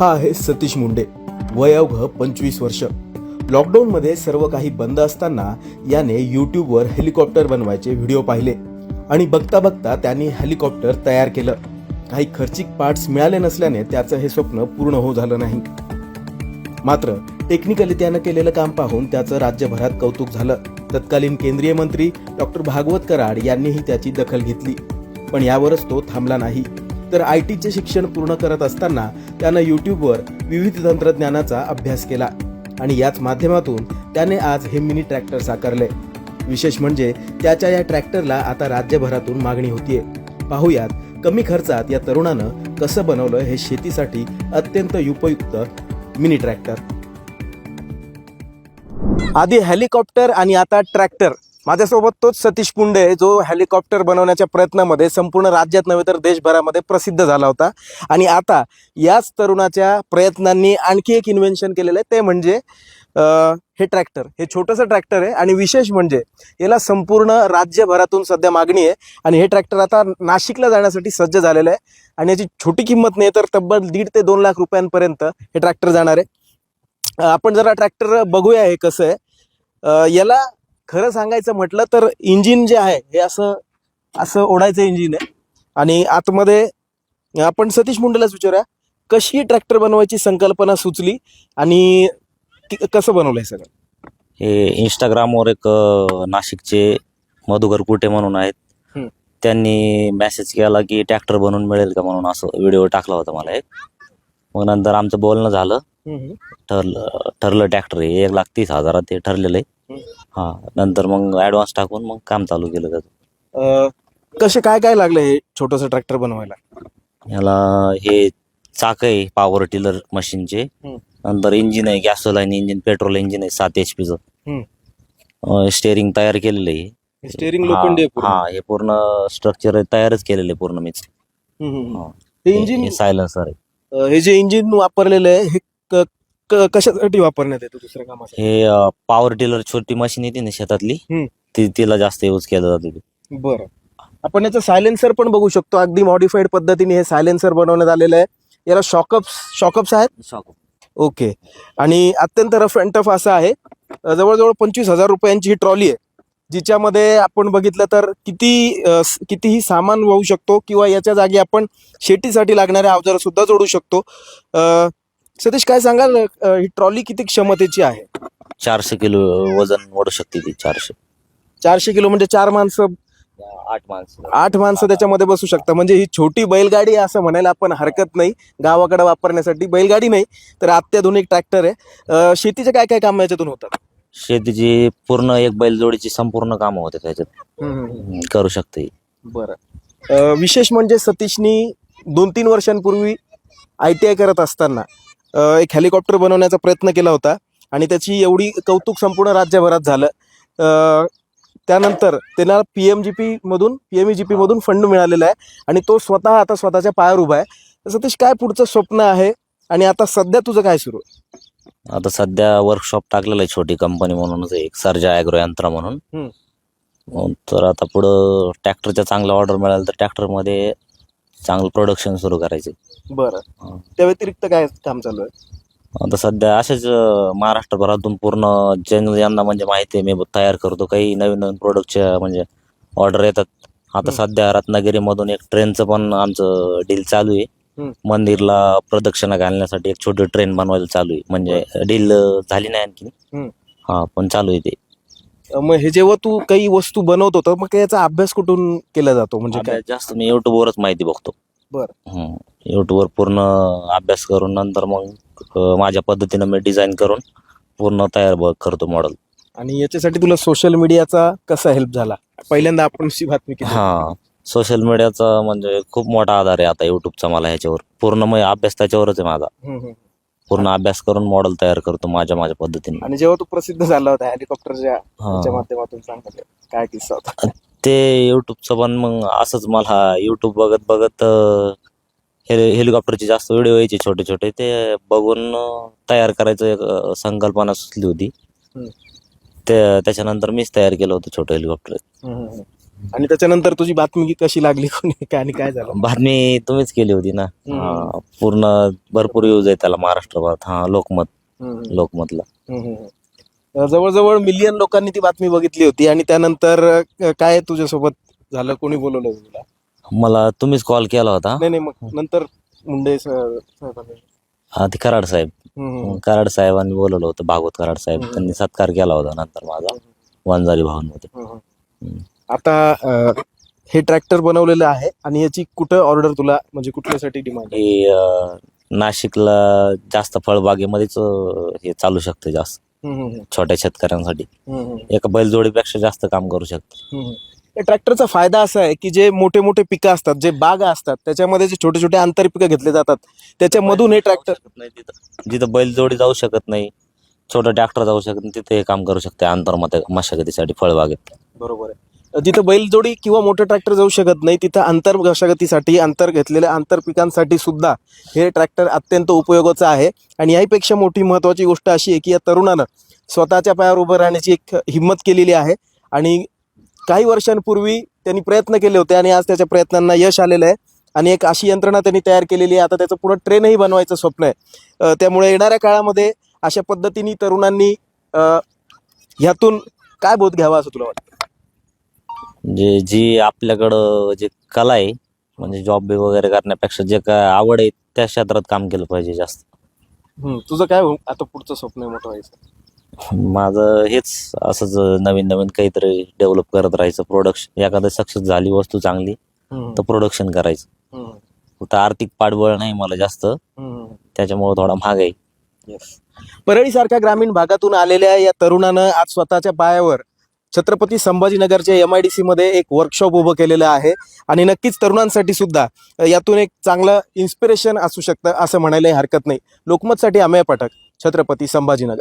हा आहे सतीश मुंडे. वय अवघ पंचवीस वर्ष. लॉकडाऊनमध्ये सर्व काही बंद असताना याने यूट्यूबवर हेलिकॉप्टर बनवायचे व्हिडिओ पाहिले आणि बघता बघता त्यांनी हेलिकॉप्टर तयार केलं. काही खर्चिक पार्ट्स मिळाले नसल्याने त्याचं हे स्वप्न पूर्ण होऊ झालं नाही. मात्र टेक्निकली त्यानं केलेलं काम पाहून त्याचं राज्यभरात कौतुक झालं. तत्कालीन केंद्रीय मंत्री डॉक्टर भागवत कराड यांनीही त्याची दखल घेतली. पण यावरच तो थांबला नाही. तर आय टीचे शिक्षण पूर्ण करत असताना त्यानं युट्यूबवर विविध तंत्रज्ञानाचा अभ्यास केला आणि याच माध्यमातून त्याने आज हे मिनी ट्रॅक्टर साकारले. विशेष म्हणजे त्याच्या या ट्रॅक्टरला आता राज्यभरातून मागणी होतीये. पाहुयात कमी खर्चात या तरुणानं कसं बनवलं हे शेतीसाठी अत्यंत उपयुक्त मिनी ट्रॅक्टर. आधी हेलिकॉप्टर आणि आता ट्रॅक्टर. माझ्यासोबत तोच सतीश पुंडे जो हेलिकॉप्टर बनवण्याच्या प्रयत्नामध्ये संपूर्ण राज्यात नव्हे तर देशभरामध्ये प्रसिद्ध झाला होता. आणि आता याच तरुणाच्या प्रयत्नांनी आणखी एक इन्व्हेन्शन केलेलं आहे ते म्हणजे हे ट्रॅक्टर हे छोटंसं ट्रॅक्टर आहे आणि विशेष म्हणजे याला संपूर्ण राज्यभरातून सध्या मागणी आहे. आणि हे ट्रॅक्टर आता नाशिकला जाण्यासाठी सज्ज झालेलं आहे. आणि याची छोटी किंमत नाही तर तब्बल दीड ते दोन लाख रुपयांपर्यंत हे ट्रॅक्टर जाणार आहे. आपण जरा ट्रॅक्टर बघूया हे कसं आहे. याला खरं सांगायचं म्हटलं तर इंजिन जे आहे हे असं असं ओढायचं इंजिन आहे. आणि आतमध्ये आपण सतीश मुंडेलाच विचारूया कशी ट्रॅक्टर बनवायची संकल्पना सुचली आणि कसं बनवलंय सगळं? हे इंस्टाग्रामवर एक नाशिकचे मधुकर कुटे म्हणून आहेत. त्यांनी मेसेज केला की ट्रॅक्टर बनवून मिळेल का म्हणून असं व्हिडिओ टाकला होता मला एक. मग नंतर आमचं बोलणं झालं. ठरलं ठरलं ट्रॅक्टर हे एक लाख तीस हजारात ते ठरलेलं आहे. हा नंतर मग ॲडव्हान्स टाकून मग काम चालू केलं त्याचं अं, कसे काय काय लागलं हे छोटंसं ट्रॅक्टर बनवायला याला हे चाक आहे पॉवर टिलर मशीनचे हम्म. नंतर इंजिन आहे गॅसोलाईन इंजिन पेट्रोल इंजिन आहे सात एच हम्म. पीचं स्टेअरिंग तयार केलेलं आहे स्टेअरिंग लोखंडी आहे पूर्ण. हा हे पूर्ण स्ट्रक्चर तयारच केलेलं आहे पूर्ण मीच हम्म, हम्म. हा. हे इंजिन सायलेन्सर आहे अं, हे जे इंजिन वापरलेलं आहे हे क- क- कशासाठी वापरण्यात येतं दुसऱ्या कामासाठी? हे पॉवर टिलर छोटी मशीन येते ना शेतातली हम्म. ती तिला जास्त यूज केलं जातं ते. बरं. आपण याचं सायलेन्सर पण बघू शकतो. अगदी मॉडिफाईड पद्धतीने हे सायलेन्सर बनवण्यात आलेलं आहे. याला शॉकअप्स शॉकअप्स आहेत? ओके. आणि अत्यंत रफ अँड टफ असं आहे. अ, जवळजवळ पंचवीस हजार रुपयांची ही ट्रॉली आहे. जिच्यामध्ये आपण बघितलं तर किती अ, स- कितीही सामान वाहू शकतो किंवा याच्या जागी आपण शेतीसाठी लागणारे अवजार सुद्धा जोडू शकतो. अ, सतीश काय सांगाल? अ, ही ट्रॉली किती क्षमतेची आहे? चारशे किलो वजन ओढू शकते ती चारशे. चारशे किलो म्हणजे चार माणसं आठ माणसं. आठ माणसं त्याच्यामध्ये बसू शकतात. म्हणजे ही छोटी बैलगाडी आहे असं म्हणायला आपण हरकत नाही. गावाकडे वापरण्यासाठी बैलगाडी नाही तर अत्याधुनिक ट्रॅक्टर आहे. अ, शेतीचे काय काय काम याच्यातून होतात? शेतीची पूर्ण एक बैलजोडीची संपूर्ण कामं होते त्याच्यात. करू शकते. बरं. अ, विशेष म्हणजे सतीशनी दोन तीन वर्षांपूर्वी आय टी आय करत असताना एक हेलिकॉप्टर बनवण्याचा प्रयत्न केला होता आणि त्याची एवढी कौतुक संपूर्ण राज्यभरात झालं. त्यानंतर त्यांना पी एम जी पी मधून पी एम जी पी मधून फंड मिळालेला आहे आणि तो स्वतः आता स्वतःच्या पायावर उभा आहे. सतीश काय पुढचं स्वप्न आहे आणि आता सध्या तुझं काय सुरू आहे? आता सध्या वर्कशॉप टाकलेलं आहे छोटी कंपनी म्हणूनच एक सर्जा ॲग्रो यंत्रा म्हणून. तर आता पुढं ट्रॅक्टरच्या चांगला ऑर्डर मिळाला तर ट्रॅक्टरमध्ये चांगलं प्रोडक्शन सुरू करायचे. बरं. त्या व्यतिरिक्त काय काम चालू आहे? आता सध्या असेच महाराष्ट्रभरातून पूर्ण ज्यांना म्हणजे माहिती आहे मी तयार करतो. काही नवीन नवीन प्रोडक्टच्या म्हणजे ऑर्डर येतात. आता. सध्या रत्नागिरीमधून एक ट्रेनचं पण आमचं डील चालू आहे. मंदिरला प्रदक्षिणा घालण्यासाठी एक छोटी ट्रेन बनवायला चालू आहे. म्हणजे डील झाली नाही आणखी. हा पण चालू आहे ते. मग हे जेव्हा तू काही वस्तू बनवतो तर मग याचा अभ्यास कुठून केला जातो? म्हणजे काय? अभ्यास जास्त मी युट्यूबवरच माहिती बघतो. बरं. युट्यूबवर पूर्ण अभ्यास करून नंतर मग अं, माझ्या पद्धतीनं मी डिझाईन करून पूर्ण तयार ब- करतो मॉडेल आणि याच्यासाठी तुला सोशल मीडियाचा कसा हेल्प झाला? पहिल्यांदा आपण बातमी केली. हा. सोशल मीडियाचा म्हणजे खूप मोठा आधार आहे आता युट्यूबचा मला ह्याच्यावर. पूर्ण मग अभ्यास त्याच्यावरच आहे माझा. हम्म, हम्म. पूर्ण अभ्यास करून मॉडेल तयार करतो माझ्या माझ्या पद्धतीने आणि जेव्हा तू प्रसिद्ध झाला होता हेलिकॉप्टरच्या. च्या माध्यमातून सांगतो काय किस्सा होता ते युट्यूबचं पण मग असंच मला युट्यूब बघत बघत हे हेलिकॉप्टरचे जास्त व्हिडिओ यायचे छोटे छोटे ते बघून तयार करायचं एक संकल्पना सुचली होती. ते त्याच्यानंतर मीच तयार केलं होतं छोटं हेलिकॉप्टर. आणि त्याच्यानंतर तुझी बातमी कशी लागली कोणी? काय आणि काय झालं? बातमी तुम्हीच केली होती ना. हा, पूर्ण भरपूर यूज आहे त्याला महाराष्ट्रभरात. हा लोकमत. लोकमतला. हम्म, हम्म. अं, जवळजवळ मिलियन लोकांनी ती बातमी बघितली होती आणि त्यानंतर अं, काय तुझ्यासोबत? झालं? कोणी बोलवलं तुला? मला तुम्हीच कॉल केला होता. नाही नाही मग नंतर मुंडे साहेबांनी. हा, ते कराड साहेब. हम्म, हम्म. कराड साहेबांनी बोलवलं होतं भागवत कराड साहेब. त्यांनी सत्कार केला होता नंतर माझा. वंजारी भावांमध्ये. हम्म. आता अं, हे ट्रॅक्टर बनवलेलं आहे आणि याची कुठं ऑर्डर तुला म्हणजे कुठल्यासाठी डिमांड आहे? हे अं, नाशिकला जास्त फळबागेमध्येच अं, हे चालू शकतं जास्त. हम्म, हम्म, छोट्या शेतकऱ्यांसाठी. हम्म, हम्म. एका बैलजोडीपेक्षा जास्त काम करू शकतं. हम्म. या ट्रॅक्टरचा फायदा असा आहे की जे मोठे मोठे पिकं असतात जे बागा असतात त्याच्यामध्ये जे छोटे छोटे आंतरपिकं घेतले जातात त्याच्यामधून हे ट्रॅक्टर नाही तिथं. जिथं बैलजोडी जाऊ शकत नाही छोटं ट्रॅक्टर जाऊ शकत नाही तिथे हे काम करू शकते आंतर मशागतीसाठी फळबागेत. बरोबर आहे. जिथं बैलजोडी किंवा मोठं ट्रॅक्टर जाऊ शकत नाही. तिथं आंतर मशागतीसाठी अंतर घेतलेल्या आंतर पिकांसाठी सुद्धा हे ट्रॅक्टर अत्यंत उपयोगाचं आहे. आणि याहीपेक्षा मोठी महत्त्वाची गोष्ट अशी आहे की या तरुणानं स्वतःच्या पायावर उभं राहण्याची एक हिंमत केलेली आहे. आणि काही वर्षांपूर्वी त्यांनी प्रयत्न केले होते आणि आज त्याच्या प्रयत्नांना यश आलेलं आहे. आणि एक अशी यंत्रणा त्यांनी तयार केलेली आहे. आता त्याचं पुढं ट्रेनही बनवायचं स्वप्न आहे. त्यामुळे येणाऱ्या काळामध्ये अशा पद्धतीने तरुणांनी ह्यातून काय बोध घ्यावा असं तुला वाटतं? म्हणजे जी आपल्याकडं जे कला आहे म्हणजे जॉब वगैरे करण्यापेक्षा जे काय आवड आहे त्या क्षेत्रात काम केलं पाहिजे जास्त. हम्म, तुझं काय हो- आता पुढचं स्वप्न आहे मोठं व्हायचं? माझं हेच असंच नवीन नवीन काहीतरी डेव्हलप करत राहायचं. प्रोडक्शन एखादं सक्सेस झाली वस्तू चांगली हम्म, तर प्रोडक्शन करायचं. हम्म, कुठं आर्थिक पाठबळ नाही मला जास्त. हम्म. त्याच्यामुळे थोडा महाग आहे. परळीसारख्या ग्रामीण भागातून आलेल्या या तरुणानं आज स्वतःच्या पायावर छत्रपती संभाजीनगरच्या एम आय डी सीमध्ये एक वर्कशॉप उभं केलेलं आहे. आणि नक्कीच तरुणांसाठी सुद्धा यातून एक चांगलं इन्स्पिरेशन असू शकतं असं म्हणायलाही हरकत नाही. लोकमतसाठी अमेय पाठक छत्रपती संभाजीनगर.